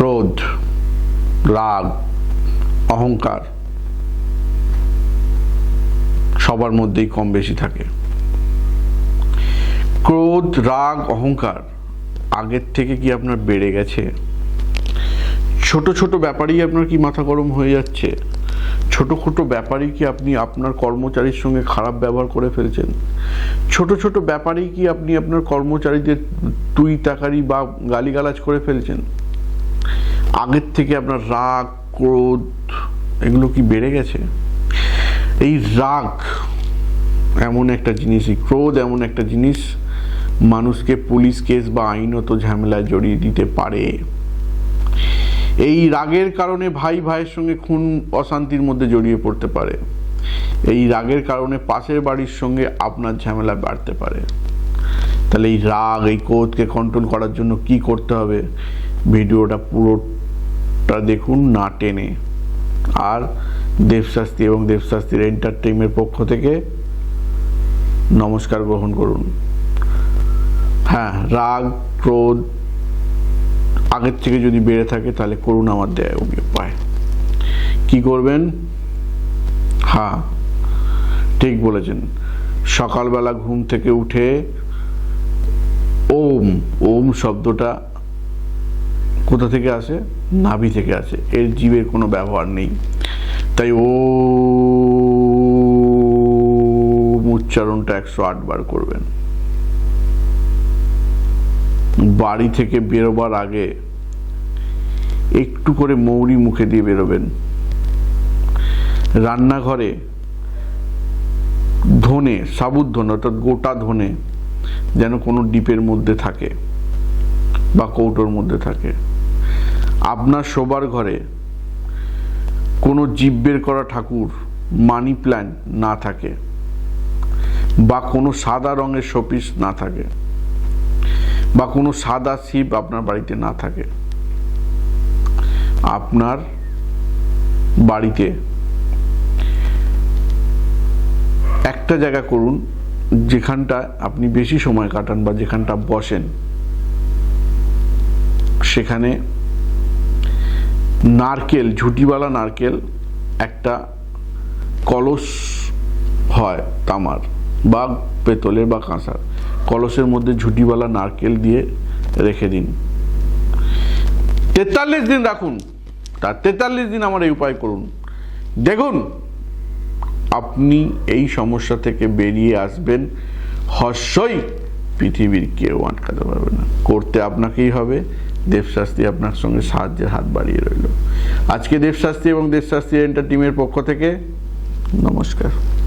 ক্রোধ, রাগ, অহংকার সবার মধ্যেই কম বেশি থাকে। ক্রোধ, রাগ, অহংকার আগের থেকে কি আপনার বেড়ে গেছে? ছোট ছোট ব্যাপারেই আপনার কি মাথা গরম হয়ে যাচ্ছে? ছোট ছোট ব্যাপারেই কি আপনি আপনার কর্মচারীর সঙ্গে খারাপ ব্যবহার করে ফেলছেন? ছোট ছোট ব্যাপারেই কি আপনি আপনার কর্মচারীদের তুই তাকারি বা গালিগালাজ করে ফেলছেন? আগের থেকে আপনার রাগ, ক্রোধ, এগুলো কি বেড়ে গেছে? এই রাগ এমন একটা জিনিস, এই ক্রোধ এমন একটা জিনিস মানুষকে পুলিশ কেস বা আইনত ঝামেলায় জড়িয়ে দিতে পারে। এই রাগের কারণে ভাই ভাইয়ের সঙ্গে খুন অশান্তির মধ্যে জড়িয়ে পড়তে পারে। এই রাগের কারণে পাশের বাড়ির সঙ্গে আপনার ঝামেলা বাড়তে পারে। তাহলে এই রাগ, এই ক্রোধকে কন্ট্রোল করার জন্য কি করতে হবে? ভিডিওটা পুরোটা দেখুন না টেনে। আর দেবশাস্ত্রী এবং দেবশাস্ত্রীর এন্টারটেইমের পক্ষ থেকে নমস্কার গ্রহণ করুন। হ্যাঁ রাগ, ক্রোধ আগের থেকে যদি বেড়ে থাকে তাহলে করুন আমার দেয় উপায় কি করবেন? হ্যাঁ ঠিক বলেছেন। সকালবেলা ঘুম থেকে উঠে ওম ওম শব্দটা কোথা থেকে আসে? নাভি থেকে আসে। এর জীবের কোনো ব্যবহার নেই। তাই ও উচ্চারণটা একশো আট বার করবেন। বাড়ি থেকে বেরোবার আগে একটু করে মৌরি মুখে দিয়ে বেরোবেন। রান্নাঘরে ধনে, সাবুত ধনে, অর্থাৎ গোটা ধনে যেন কোনো ডিপের মধ্যে থাকে বা কৌটোর মধ্যে থাকে। আপনার শোবার ঘরে কোনো জীব বের করা ঠাকুর মানি প্ল্যান্ট না থাকে বা কোনো সাদা রঙের শোপিস না থাকে বা কোনো সাদা শিব আপনার বাড়িতে না থাকে। আপনার বাড়িতে একটা জায়গা করুন যেখানটা আপনি বেশি সময় কাটান বা যেখানটা বসেন, সেখানে নারকেল, ঝুটিওয়ালা নারকেল একটা কলস হয় তামার বা পেতলের বা কাঁসার। কলসের মধ্যে ঝুটিওয়ালা নারকেল দিয়ে রেখে দিন। তেতাল্লিশ দিন রাখুন। তার তেতাল্লিশ দিন আমার এই উপায় করুন। দেখুন, আপনি এই সমস্যা থেকে বেরিয়ে আসবেন। হর্ষই পৃথিবীর কেউ আটকাতে পারবে না। করতে আপনাকেই হবে। দেবশাস্ত্রী আপনার সঙ্গে সাহায্যের হাত বাড়িয়ে রইল। আজকে দেবশাস্ত্রী এবং দেবশাস্ত্রী এন্টার টিমের পক্ষ থেকে নমস্কার।